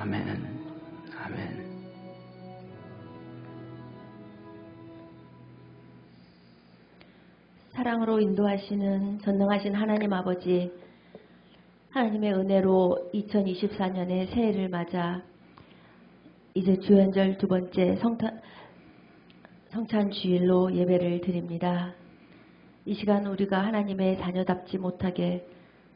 아멘. 아멘. 사랑으로 인도하시는 전능하신 하나님 아버지, 하나님의 은혜로 2024년의 새해를 맞아 이제 주연절 두 번째 성탄, 성찬 주일로 예배를 드립니다. 이 시간 우리가 하나님의 자녀답지 못하게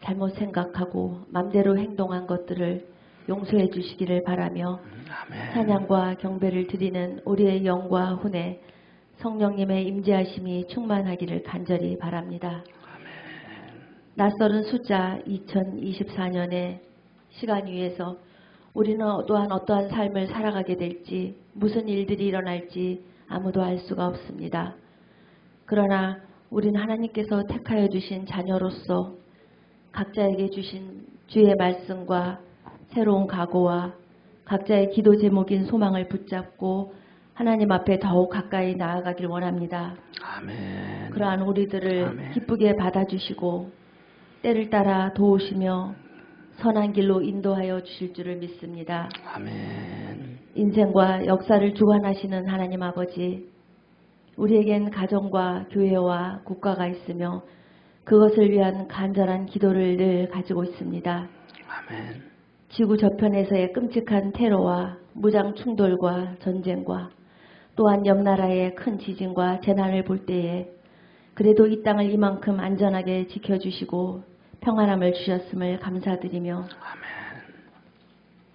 잘못 생각하고 맘대로 행동한 것들을 용서해 주시기를 바라며 아멘. 찬양과 경배를 드리는 우리의 영과 혼에 성령님의 임재하심이 충만하기를 간절히 바랍니다. 낯설은 숫자 2024년의 시간 위에서 우리는 또한 어떠한 삶을 살아가게 될지 무슨 일들이 일어날지 아무도 알 수가 없습니다. 그러나 우리는 하나님께서 택하여 주신 자녀로서 각자에게 주신 주의 말씀과 새로운 각오와 각자의 기도 제목인 소망을 붙잡고 하나님 앞에 더욱 가까이 나아가길 원합니다. 아멘. 그러한 우리들을 아멘. 기쁘게 받아주시고 때를 따라 도우시며 선한 길로 인도하여 주실 줄을 믿습니다. 아멘. 인생과 역사를 주관하시는 하나님 아버지, 우리에겐 가정과 교회와 국가가 있으며 그것을 위한 간절한 기도를 늘 가지고 있습니다. 아멘. 지구 저편에서의 끔찍한 테러와 무장 충돌과 전쟁과 또한 옆 나라의 큰 지진과 재난을 볼 때에 그래도 이 땅을 이만큼 안전하게 지켜주시고 평안함을 주셨음을 감사드리며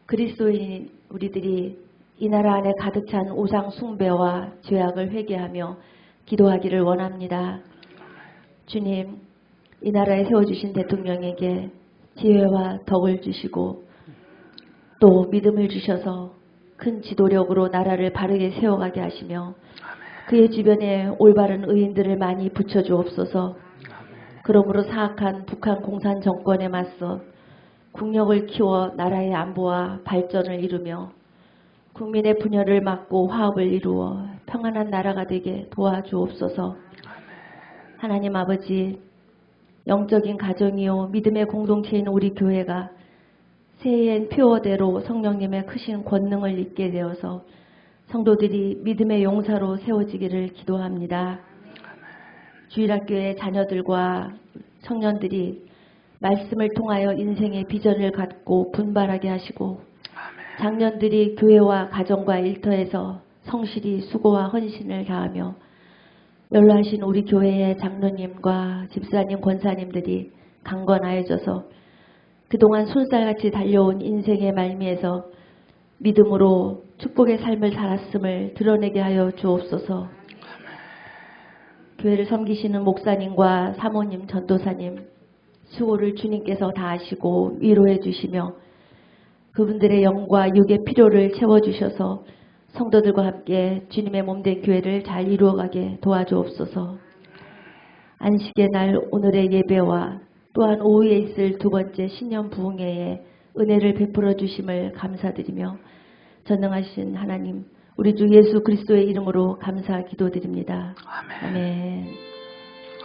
그리스도인 우리들이 이 나라 안에 가득 찬 우상 숭배와 죄악을 회개하며 기도하기를 원합니다. 주님, 이 나라에 세워주신 대통령에게 지혜와 덕을 주시고 또 믿음을 주셔서 큰 지도력으로 나라를 바르게 세워가게 하시며 그의 주변에 올바른 의인들을 많이 붙여주옵소서. 그러므로 사악한 북한 공산 정권에 맞서 국력을 키워 나라의 안보와 발전을 이루며 국민의 분열을 막고 화합을 이루어 평안한 나라가 되게 도와주옵소서. 하나님 아버지, 영적인 가정이요 믿음의 공동체인 우리 교회가 새해엔 표어대로 성령님의 크신 권능을 입게 되어서 성도들이 믿음의 용사로 세워지기를 기도합니다. 주일학교의 자녀들과 청년들이 말씀을 통하여 인생의 비전을 갖고 분발하게 하시고 장년들이 교회와 가정과 일터에서 성실히 수고와 헌신을 다하며 연로하신 우리 교회의 장로님과 집사님, 권사님들이 강건하여져서 그동안 손살같이 달려온 인생의 말미에서 믿음으로 축복의 삶을 살았음을 드러내게 하여 주옵소서. 교회를 섬기시는 목사님과 사모님, 전도사님 수고를 주님께서 다 하시고 위로해 주시며 그분들의 영과 육의 필요를 채워주셔서 성도들과 함께 주님의 몸된 교회를 잘 이루어가게 도와주옵소서. 안식의 날 오늘의 예배와 또한 오후에 있을 두 번째 신년 부흥회에 은혜를 베풀어 주심을 감사드리며 전능하신 하나님 우리 주 예수 그리스도의 이름으로 감사 기도드립니다. 아멘. 아멘.